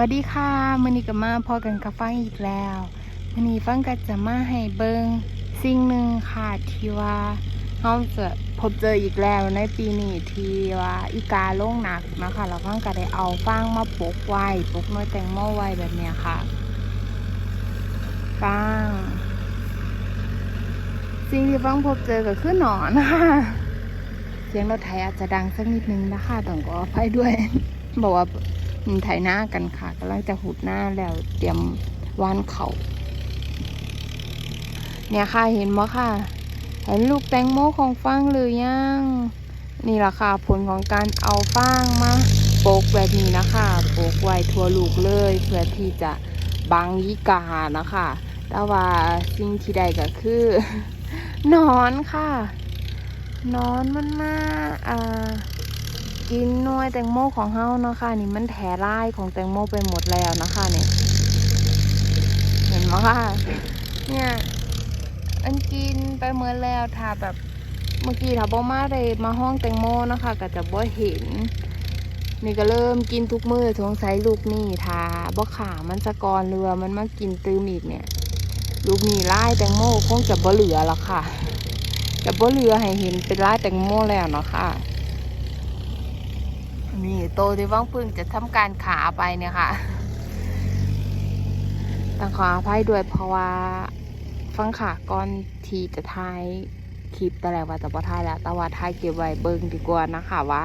วัสดีค่ะมื่อนี้ก็มาพอกันกับฟังอีกแล้วมื่อนี้ฟังก็จะมาให้เบิงสิ่งหนึ่งค่ะที่ว่าเราจะพบเจออีกแล้วในปีนี้ที่ว่าอีกาโล่งหนักนะคะแล้วฟังก็ได้เอาฟางมาปลูกไว้ปลูกน้อยแตงโมไว้แบบเนี้ยค่ะฟางสิ่งที่ฟังพบเจอก็คือหนอนนะคะเสียงรถไถอาจจะดังสักนิดนึงนะคะต้องขออภัยด้วยบอกว่า ไถหน้ากันค่ะกำลังจะหุดหน้าแล้วเตรียมวานเขาเนี่ยค่ะเห็นไหมค่ะ เห็นลูกแตงโมของฟางหรือยัง นี่แหละค่ะผลของการเอาฟางมาโปกแบบนี้นะคะโปกไว้ทั่วลูกเลย เพื่อที่จะบังยิกานะคะแต่ว่าสิ่งที่ใดก็คือนอนค่ะ นอนมันมาอ่า กินหน่วยแตงโมของเฮาเนาะค่ะ นี่มันแถร่ายของแตงโมไปหมดแล้วนะคะเนี่ยเห็นไหมคะเนี่ยอันกินไปหมดแล้วถ้าแบบเมื่อกี้ถ้าบ่มาได้มาห้องแตงโมนะคะก็จะบ่เห็น นี่ก็เริ่มกินทุกมือสงสัยลูกนี่ทาบ่ขามันสะกอนเรือมันมากินตืมอีกเนี่ย ลูกนี่ไล่แตงโมคงจะบ่เหลือแล้วค่ะจะบ่เหลือให้เห็นเป็นไล่แตงโมแล้วเนาะค่ะ นี่โตที่ว่างพึ่งจะทำการขาไปเนี่ยค่ะต้องขออภัยด้วยเพราะว่าฟังขาก่อนที่จะท้ายคลิปแต่แล้วว่าจะบ่ทายแล้วแต่ว่าทายเก็บไว้เบิ่งดีกว่านะคะว่า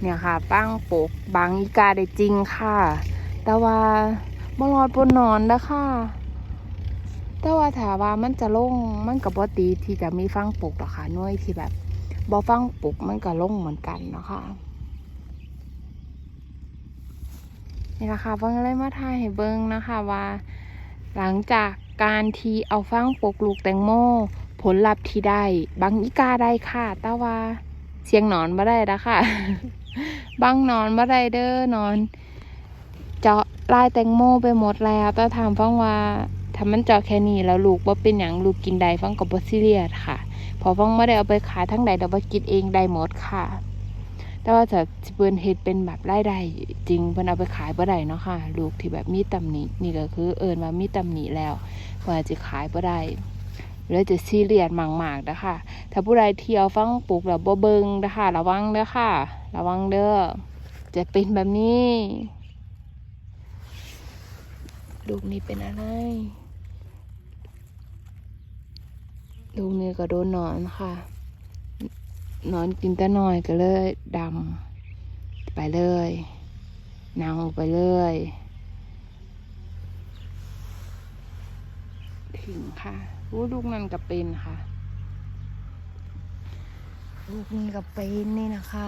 เนี่ยค่ะตั้งปกบางอีกาได้จริงค่ะ แต่ว่าบ่รอดบนนอนนะค่ะแต่ว่าถามว่ามันจะลงมันกับบ่ตีที่จะมีฟังปกหรอกค่ะน่วยที่แบบบ่ฟังปกมันก็ลงเหมือนกันนะคะ นี่แหละค่ะเพิ่งเลยมาถ่ายให้เบิ้งนะคะว่า หลังจากการที่เอาฟางปลูกลูกแตงโม ผลลัพธ์ที่ได้บางอีกาได้ค่ะ แต่ว่าเสียงนอนมาได้นะค่ะบางนอนมาได้เด้อนอน เจาะลายแตงโมไปหมดแล้วแต่ถามฟังว่าถ้ามันเจาะแค่นี้แล้วลูกว่าเป็นอย่างลูกกินได้ฟังกับบอสซิเลียสค่ะ พอฟังไม่ได้เอาไปขายทั้งใดแต่ว่ากินเองได้หมดค่ะ แต่ว่าจะเปิ้นเฮ็ดเป็นแบบรายได้จริงเพิ่นเอาไปขายบ่ได้เนาะค่ะ ลูกที่แบบมีตำหนินี่ก็คือเอิ้นว่ามีตำหนิแล้วเพิ่นอาจะขายบ่ได้แล้วจะซีเรียสมากๆนะคะถ้าผู้ใดเที่ยวฟังปลูกแล้วบ่เบิ่งนะคะระวังเด้อค่ะ ระวังเด้อจะเป็นแบบนี้ลูกนี่เป็นอะไรลูกนี่ก็โดนหนอนค่ะ นอนกินแต่น้อยก็เลยดำไปเลยเน่าไปเลยถึงค่ะอู้ลูกนั่นก็เป็นค่ะ ลูกนี่ก็เป็นนี่นะคะ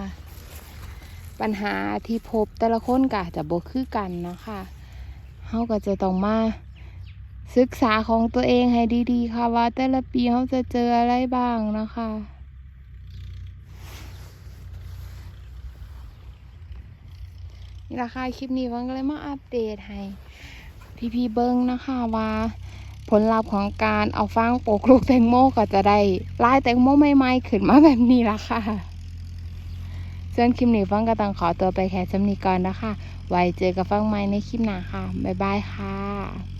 ปัญหาที่พบแต่ละคนก็อาจจะบ่คือกันนะคะเขาก็จะต้องมาศึกษาของตัวเองให้ดีๆ ค่ะว่าแต่ละปีเขาจะเจออะไรบ้างนะคะ นี่ราคาคลิปนี้วันก็เลยมาอัปเดตให้พี่พี่เบิ้งนะคะว่าผลลัพธ์ของการเอาฟางโปกลูกแตงโมก็จะได้ลายแตงโมใหม่ๆขึ้นมาแบบนี้ละค่ะส่วนคลิปนี้ฟังก็ต้องขอตัวไปแค่จำนี้ก่อนนะคะ ไว้เจอกับฟังใหม่ในคลิปหน้าค่ะ บ๊ายบายค่ะ